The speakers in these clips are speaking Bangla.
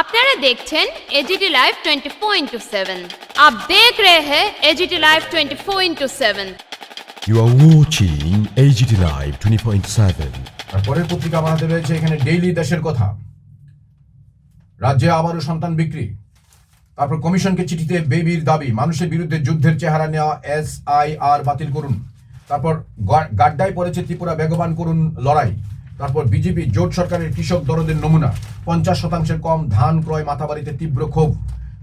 আপনারা দেখছেন एजीटी लाइव 24 इंटू सेवन आप देख रहे हैं AGT live 24 into seven You are watching AGT Live 20.7. আর পরের পত্রিকা আমার হাতে রয়েছে এখানে ডেইলি দেশের কথা রাজ্যে আবারও সন্তান বিক্রি তারপর কমিশনকে চিঠিতে বেবির দাবি মানুষের বিরুদ্ধে যুদ্ধের চেহারা নেওয়া এস আই আর বাতিল করুন তারপর গা- গাড্ডায় পড়েছে ত্রিপুরা বেগবান করুন লড়াই তারপর বিজেপি জোট সরকারের কৃষক দরদের নমুনা। পঞ্চাশ শতাংশের কম ধান ক্রয় মাথাবাড়িতে তীব্র ক্ষোভ।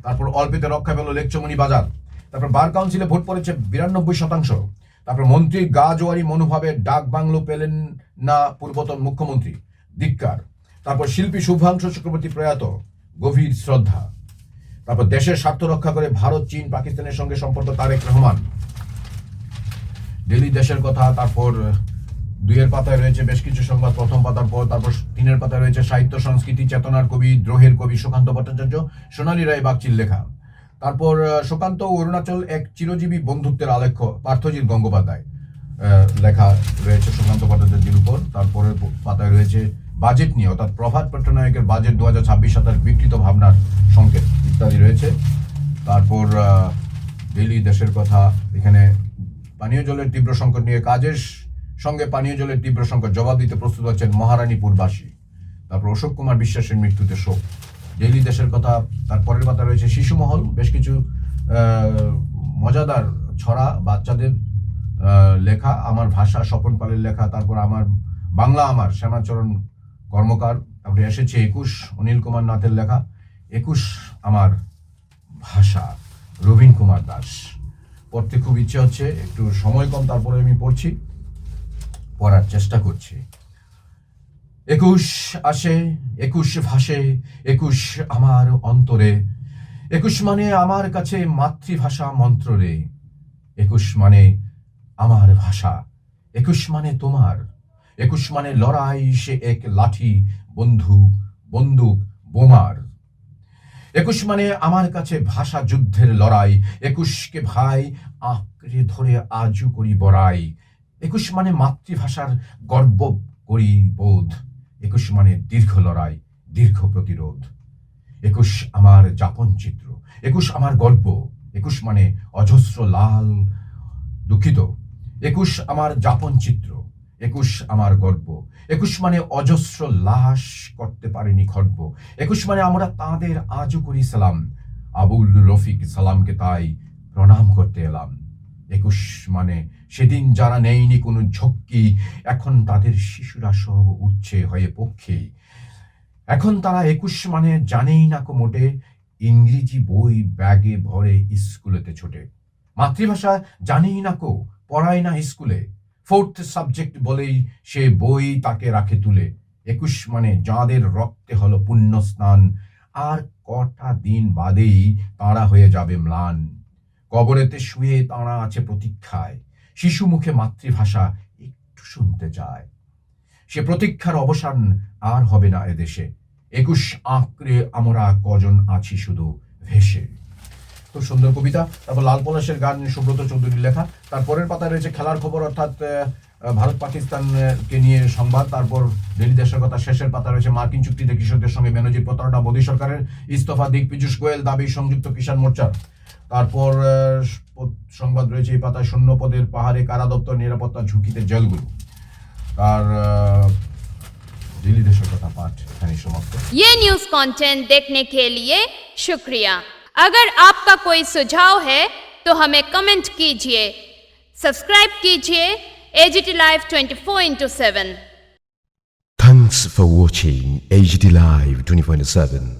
তারপর অল্পেতে রক্ষা পেল লেকচমনি বাজার। তারপর বার কাউন্সিলে ভোট পড়েছে বিরানব্বই শতাংশ। তারপর মন্ত্রী গা জোয়ারি মনোভাবে ডাক বাংলো পেলেন না পূর্বতন মুখ্যমন্ত্রী। ধিক্কার। তারপর শিল্পী শুভ্রাংশু চক্রবর্তী প্রয়াত। গভীর শ্রদ্ধা। তারপর দেশের স্বার্থ রক্ষা করে ভারত, চীন, পাকিস্তানের সঙ্গে সম্পর্ক তারেক রহমান। ডেলি দেশের কথা, তারপর দুইয়ের পাতায় রয়েছে বেশ কিছু সংবাদ, প্রথম পাতার পর, তারপর তিনের পাতায় রয়েছে সাহিত্য, সংস্কৃতি, চেতনার কবি, দ্রোহের কবি সুকান্ত ভট্টাচার্য, সোনালী রায়, বাগচির লেখা। তারপর সুকান্ত অরুণাচল এক চিরজীবী বন্ধুত্বের আলেখ্য, পার্থজিৎ গঙ্গোপাধ্যায় লেখা রয়েছে সুকান্ত ভট্টাচার্যের উপর। তারপরের পাতায় রয়েছে বাজেট নিয়ে, অর্থাৎ প্রভাত পট্টনায়কের বাজেট দু হাজার ছাব্বিশ সাতাশ বিকৃত ভাবনার সংকেত ইত্যাদি রয়েছে। তারপর ডেলি দেশের কথা, এখানে পানীয় জলের তীব্র সংকট নিয়ে কাজের সঙ্গে পানীয় জলের তীব্র সংকট, জবাব দিতে প্রস্তুত হচ্ছেন মহারানীপুরবাসী। তারপর অশোক কুমার বিশ্বাসের মৃত্যুতে শোক। ডেইলি দেশের কথা তার পরের পাতা রয়েছে শিশুমহল। বেশ কিছু মজাদার ছড়া বাচ্চাদের লেখা, আমার ভাষা, স্বপন পালের লেখা, তারপর আমার বাংলা আমার, শ্যামাচরণ কর্মকার, তারপরে এসেছে একুশ, অনিল কুমার নাথের লেখা, একুশ আমার ভাষা, রবীন কুমার দাস। পড়তে খুব ইচ্ছে হচ্ছে, একটু সময় কম, তারপরে আমি পড়ছি। পড়ার চেষ্টা করছি। একুশ আসে, একুশ ভাসে, একুশ আমার অন্তরে। একুশ মানে আমার কাছে মাতৃভাষা মন্ত্র রে। একুশ মানে আমার ভাষা। একুশ মানে তোমার। একুশ মানে লড়াই, সে এক লাঠি, বন্দুক বন্দুক, বোমার। একুশ মানে আমার কাছে ভাষা যুদ্ধের লড়াই। একুশকে ভাই আঁকড়ে ধরে আজু করি বড়াই। একুশ মানে মাতৃভাষার গর্ব করি বোধ। একুশ মানে দীর্ঘ লড়াই, দীর্ঘ প্রতিরোধ। একুশ আমার যাপন চিত্র, একুশ আমার গর্ব, একুশ মানে অজস্র লাল, দুঃখিত। একুশ আমার যাপন চিত্র, একুশ আমার গর্ব। একুশ মানে অজস্র লাশ করতে পারেনি খর্ব। একুশ মানে আমরা তাদের আজও করি সালাম। আবুল রফিক সালামকে তাই প্রণাম করতে এলাম। একুশ মানে সেদিন যারা নেয়নি কোনো ঝক্কি, এখন তাদের শিশুরা সব উঠছে হয়ে পক্ষে। এখন তারা একুশ মানে জানেই না কো মোটে, ইংরেজি বই ব্যাগে ভরে স্কুলেতে ছোটে। মাতৃভাষা জানেই না কো, পড়ায় না স্কুলে। ফোর্থ সাবজেক্ট বলেই সে বই তাকে রাখে তুলে। একুশ মানে যাঁদের রক্তে হলো পুণ্য স্নান, আর কটা দিন বাদেই তাঁরা হয়ে যাবে ম্লান। কবরেতে শুয়ে তাঁরা আছে প্রতীক্ষায়। শিশু মুখে মাতৃভাষা একটু শুনতে চায়। সে প্রতীক্ষার অবসান আর হবে না এদেশে। একুশ আঁকড়ে আমরা কজন আছি শুধু ভেসে। খুব সুন্দর কবিতা। তারপর লাল পলাশের গান সুব্রত চৌধুরীর লেখা। তারপরের পাতায় রয়েছে খেলার খবর, অর্থাৎ ভারত পাকিস্তানকে নিয়ে সংবাদ। তারপর দিল্লি দেশের কথা শেষের পাতা রয়েছে মার্কিন চুক্তিতে কৃষকদের সঙ্গে বেনজির প্রতারণা। মোদী সরকারের ইস্তফা, দিক পীযূষ গোয়েল, দাবি সংযুক্ত কিষাণ মোর্চার। তারপর আহ, প- সংবাদ রয়েছে এই পাতায় শূন্য পদের পাহাড়ে কারা দপ্তর নিরাপত্তা ঝুঁকিতে জেলগুলো তার আহ, দিল্লি দেশের কথা পাঠ এখানে সমাপ্ত ये न्यूज़ कंटेंट देखने के लिए शुक्रिया अगर आपका कोई सुझाव है तो हमें कमेंट कीजिए सब्सक्राइब कीजिए AGT live 24 into seven Thanks for watching AGT Live 20.7.